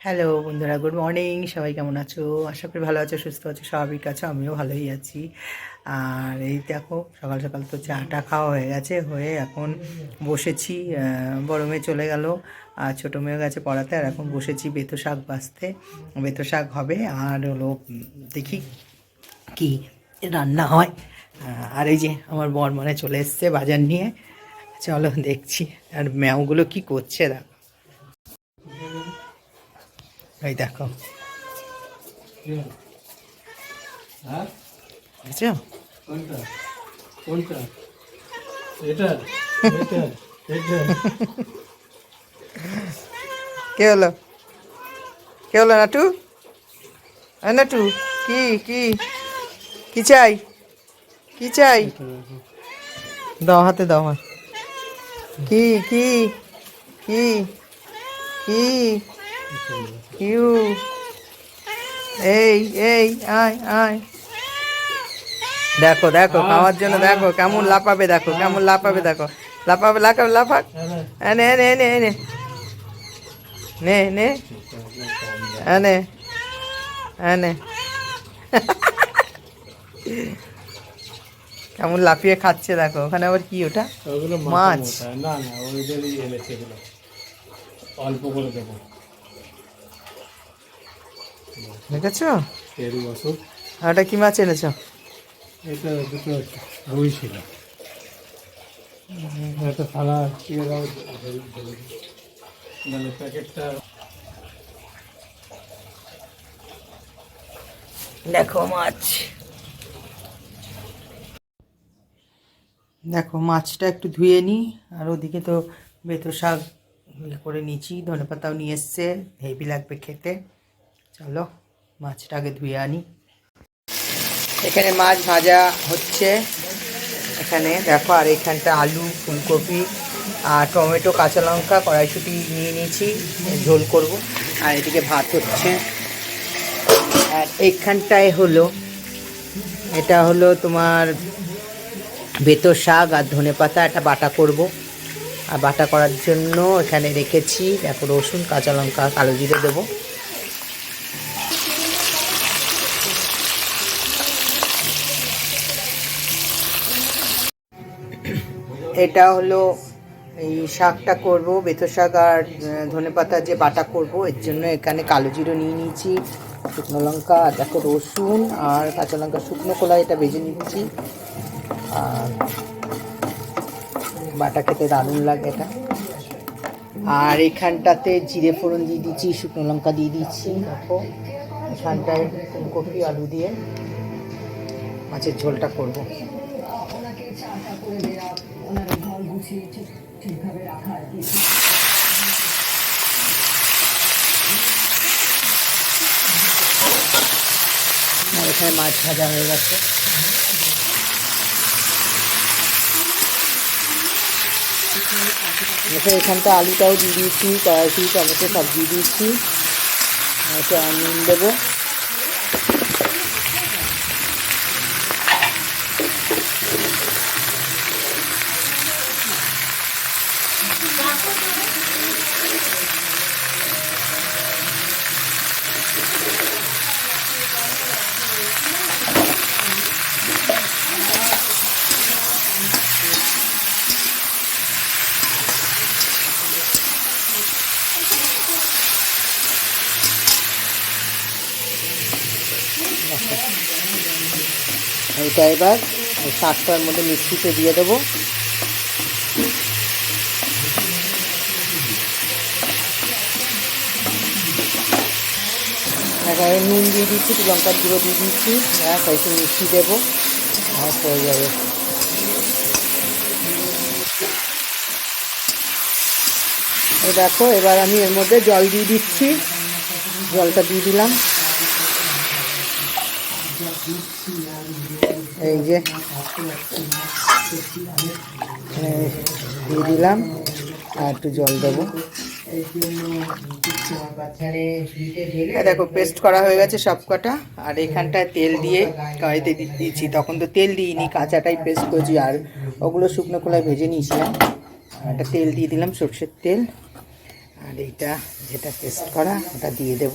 Hello বন্ধুরা good morning সবাই কেমন আছো? আশা করি ভালো আছো, সুস্থ আছো, স্বাভাবিক আছো, আমিও ভালোই আছি। আর এই দেখো, সকাল সকাল তো চাটা খাওয়া হয়ে গেছে, হয়ে এখন বসেছি বড় মেয়ে চলে গেল, আর ছোটো মেয়ে গেছে পড়াতে, আর এখন বসেছি বেতো শাক বাঁচতে, বেতো শাক হবে, আর হলো দেখি কি রান্না হয়। আর এই যে আমার বর মানে চলে এসছে বাজার নিয়ে, চলো দেখছি, আর ম্যাওগুলো কি করছে, দেখো। এই দেখো। হ্যাঁ? বুঝছ কোনটা? কোনটা? এটা? এটা? এটা? কে হলো? কে হলো নাটু? নাটু কি কি? কি চাই? কি চাই? দাও হাতে দাও আমার। কি কি? কি? কি? কিউ এই এই আয় আয়। দেখো দেখো খাওয়ার জন্য দেখো কেমন লাপাবে দেখো কেমন লাপাবে দেখো। লাপাবে লাপাবে লাফাক। এনে এনে এনে এনে। নে নে। এনে এনে। কেমন লাফিয়ে খাচ্ছে দেখো। ওখানে আবার কি ওটা? মাছ। না না অল্প করে দেবো। দেখেছ? তেরু বছর আর ওটা কি মাছ এনেছো? এটা দুটো রুই ছিল। একটা থালা মানে প্যাকেটটা দেখো মাছ। দেখো মাছটা একটু ধুয়ে নিই আর ওদিকে তো বেতো শাক ইয়ে করে নিচ্ছি ধনে পাতাও নিয়ে এসছে হেভি লাগবে খেতে। চলো মাছটা আগে ধুয়ে আনি। এখানে মাছ ভাজা হচ্ছে। এখানে দেখো, আর এখানটা আলু, ফুলকপি আর টমেটো, কাঁচা লঙ্কা কড়াইশুটি নিয়ে নিয়েছি, ঝোল করব। আর এদিকে ভাত হচ্ছে। আর এইখানটায় হলো, এটা হলো তোমার বেতো শাক আর ধনে পাতা, একটা বাটা করব। আর বাটা করার জন্য এখানে রেখেছি, দেখো রসুন, কাঁচা লঙ্কা, কালো জিরে দেবো। এটা হলো এই শাকটা করব বেতো শাক আর ধনে পাতা যে বাটা করব, এর জন্য এখানে কালো জিরো নিয়ে নিয়েছি, শুকনো লঙ্কা আর দেখো রসুন আর কাঁচা লঙ্কা, শুকনো কলা এটা ভেজে নিচ্ছি। আর বাটা খেতে দারুণ লাগে এটা। আর এখানটাতে জিরে ফোড়ন দিয়ে দিচ্ছি, শুকনো লঙ্কা দিয়ে দিচ্ছি, দেখো। এখানটায় ফুলকপি, আলু দিয়ে মাছের ঝোলটা করব। আর এখানে মাছ ভাজা হয়ে গেছে। এখানে এখানটা আলুটাও দিয়ে দিয়েছি, কড়াইশুটি, টমেটো সব দিয়ে দিয়েছি। নুন দেবো। এটা এবার। শাকটার মধ্যে মিক্সিতে দিয়ে দেবো। এবারে নুন দিয়ে দিচ্ছি লঙ্কার গুঁড়ো দিয়ে দিচ্ছি। হ্যাঁ কয়েকটু মিষ্টি দেবো। আর হয়ে যাবে। দেখো, এবার আমি এর মধ্যে জল দিয়ে দিচ্ছি। জলটা দিয়ে দিলাম। এই যে দিয়ে দিলাম, আর একটু জল দেবো। দেখো পেস্ট করা হয়ে গেছে সব কটা আর এখানটায় তেল দিয়ে কড়াইতে দিয়েছি তখন তো তেল দিইনি, কাঁচাটাই পেস্ট করেছি, আর ওগুলো শুকনো খোলায় ভেজে নিয়েছিলাম। একটা তেল দিয়ে দিলাম, সর্ষের তেল। আর এইটা, যেটা পেস্ট করা, ওটা দিয়ে দেব।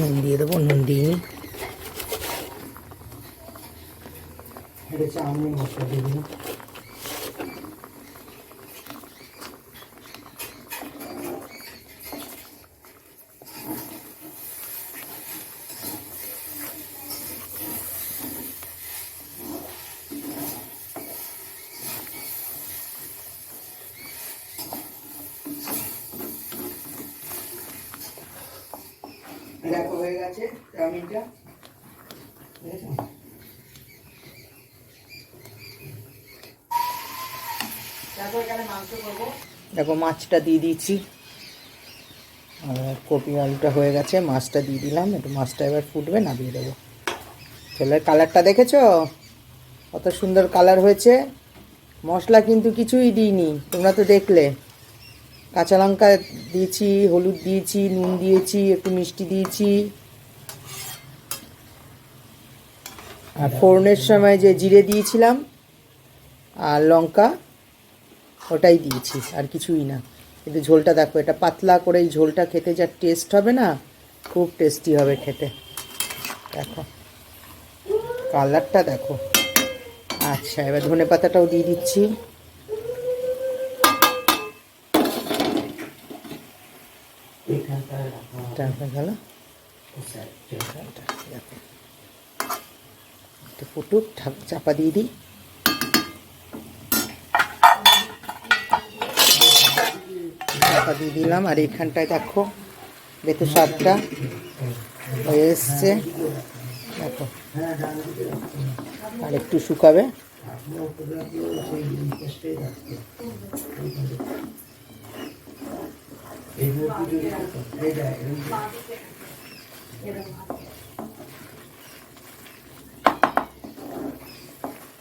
নুন দিয়ে দেবো নুন দিয়ে নিই এটা চাউমিন মশলা দিয়ে দিলাম দেখো হয়ে গেছে চাউমিনটা। দেখো, মাছটা দিয়ে দিয়েছি। আর কপি আলুটা হয়ে গেছে, মাছটা দিয়ে দিলাম। একটু মাছটা এবার ফুটবে, নামিয়ে দেবো। ছোলার কালারটা দেখেছ? কত সুন্দর কালার হয়েছে। মশলা কিন্তু কিছুই দিইনি, তোমরা তো দেখলে। কাঁচা লঙ্কা দিয়েছি, হলুদ দিয়েছি, নুন দিয়েছি, একটু মিষ্টি দিয়েছি। আর ফোড়নের সময় যে জিরে দিয়েছিলাম আর লঙ্কা ওটাই দিয়েছি আর কিছুই না। কিন্তু ঝোলটা দেখো এটা পাতলা করে এই ঝোলটা খেতে যা টেস্ট হবে না খুব টেস্টি হবে খেতে। দেখো কালারটা দেখো। আচ্ছা এবার ধনে পাতাটাও দিয়ে দিচ্ছি। গেল। একটু ঢাক- চাপা দিয়ে দিই। চাপা দিয়ে দিলাম। আর এইখানটায় দেখো, বেতো শাকটা হয়ে এসছে। দেখো, আর একটু শুকাবে।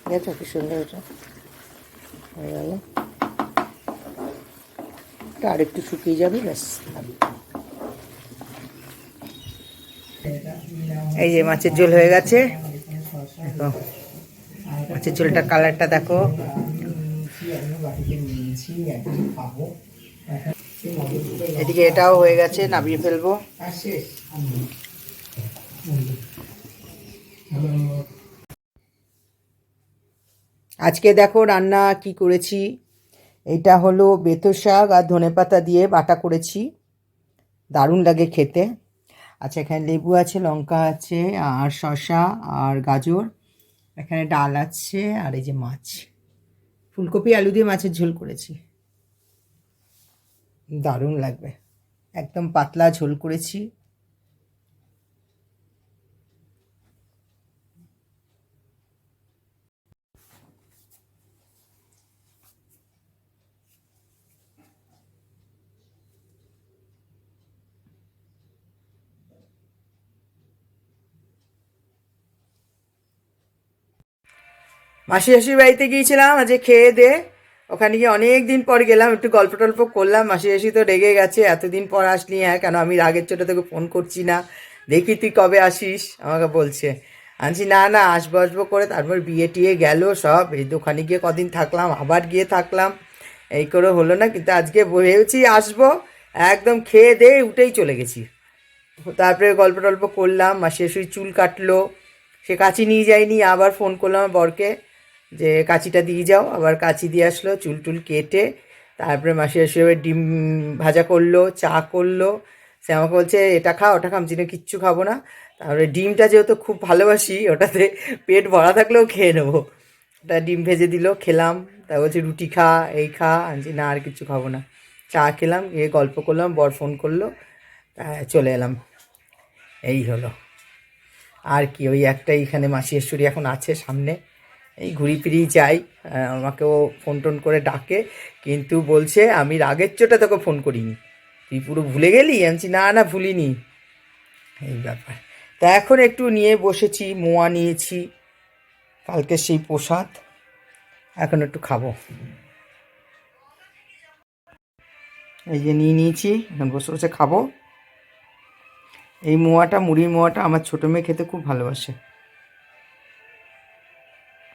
দেখো কি সুন্দর এটা। হয়ে গেল। এটা আর একটু শুকিয়ে যাবে, ব্যাস। এই যে মাছের ঝোল হয়ে গেছে। দেখো, মাছের ঝোলটার কালারটা দেখো। এদিকে এটাও হয়ে গেছে, নামিয়ে ফেলব। আজকে দেখো রান্না কি করেছি? এটা হলো বেতো শাক আর ধনেপাতা দিয়ে বাটা করেছি। দারুণ লাগে খেতে। আচ্ছা এখানে লেবু আছে, লঙ্কা আছে, আর শসা, আর গাজর। এখানে ডাল আছে, আর এই যে মাছ। ফুলকপি, আলু দিয়ে মাছের ঝোল করেছি। দারুণ লাগবে। একদম পাতলা ঝোল করেছি। মাসি শাশুড়ি বাড়িতে গিয়েছিলাম, আজকে খেয়ে দে। ওখানে গিয়ে অনেক দিন পর গেলাম, একটু গল্প টল্প করলাম। মাসি শাশুড়ি তো রেগে গেছে, এতদিন পর আসলি হ্যাঁ কেন আমি রাগের চোটে তোকে ফোন করছি না? দেখি তুই কবে আসিস? আমাকে বলছে। আনছি না না, আসব আসব করে। তারপর বিয়ে টিয়ে গেল সব। এই দোকানে গিয়ে কদিন থাকলাম, আবার গিয়ে থাকলাম। এই করে হলো না, কিন্তু আজকে ভেবেছি আসব। একদম খেয়ে দে, উঠেই চলে গেছি। তারপরে গল্প টল্প করলাম, মাসি শাশুড়ি চুল কাটলো। সে কাছে নিয়ে যায়নি, আবার ফোন করলাম বরকে। যে কাঁচিটা দিয়ে যাও। আবার কাঁচি দিয়ে আসলো, চুল টুল কেটে, তারপরে মাসি আবার ডিম ভাজা করল, চা করল। সে আমাকে বলছে, এটা খা, ওটা খাম চিনে, কিচ্ছু খাব না। তারপরে ডিমটা যেহেতু খুব ভালোবাসি, ওটাতে পেট ভরা থাকলেও খেয়ে নেব। ওটা ডিম ভেজে দিল, খেলাম। তা বলছে, রুটি খা, এই খা। আনছি না, আর কিছু খাব না। চা খেলাম, গিয়ে গল্প করলাম, বর ফোন করল, তা চলে এলাম। এই হলো। আর কি, ওই একটাই এখানে মাসি এশ্বরী এখন আছে সামনে। এই ঘুরি ফিরি যাই। আমাকেও ফোন টোন করে ডাকে, কিন্তু বলছে, আমি রাগের চোটে তোকে ফোন করিনি। তুই পুরো ভুলে গেলি? আমি না না, ভুলিনি। এই ব্যাপার। তা এখন একটু নিয়ে বসেছি, মোয়া নিয়েছি, কালকে সেই প্রসাদ। এখন একটু খাব। এই যে নিয়ে নিয়েছি, এখন বসে বসে খাব। এই মোয়াটা, মুড়ির মোয়াটা আমার ছোটো মেয়ে খেতে খুব ভালোবাসে।